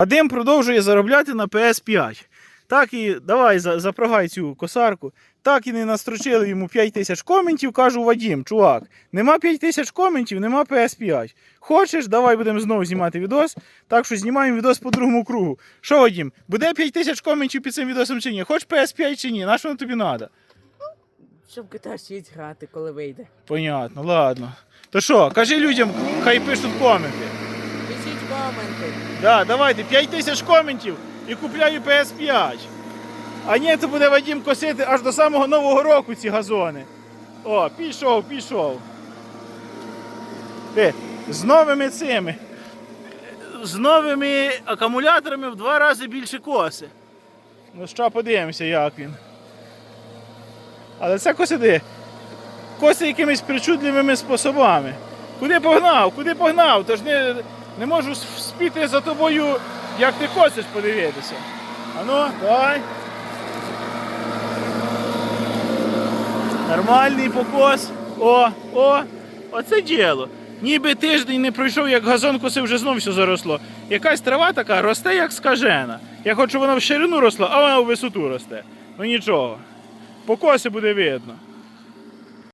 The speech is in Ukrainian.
Вадим продовжує заробляти на PS5. Так і давай за- запрягай цю косарку. Так і не настрочили йому 5 тисяч коментів. Кажу, Вадим, чувак, нема 5 тисяч коментів, нема PS5. Хочеш, давай будемо знову знімати відос. Так що знімаємо відос по другому кругу. Що, Вадим, буде 5 тисяч коментів під цим відосом чи ні? Хоч PS5 чи ні? На що воно тобі треба? Щоб GTA 6 грати, коли вийде. Понятно, ладно. То що, кажи людям, хай пишуть коменти. Коменти. Да, давайте 5 тисяч коментів і купляю PS5. А ні, то буде Вадім косити аж до самого Нового року ці газони. О, пішов, пішов. Ти, з новими цими. З новими акумуляторами в два рази більше коси. Ну що, подивимося, як він. Але це косиди. Коси якимись причудливими способами. Куди погнав? Куди погнав? Тож не, не можу спіти за тобою, як ти косиш подивитися. Ану, давай. Нормальний покос. О, о, оце діло. Ніби тиждень не пройшов, як газон косив, вже знов все заросло. Якась трава така росте, як скажена. Я хочу, вона в ширину росла, а вона в висоту росте. Ну нічого. Покоси буде видно.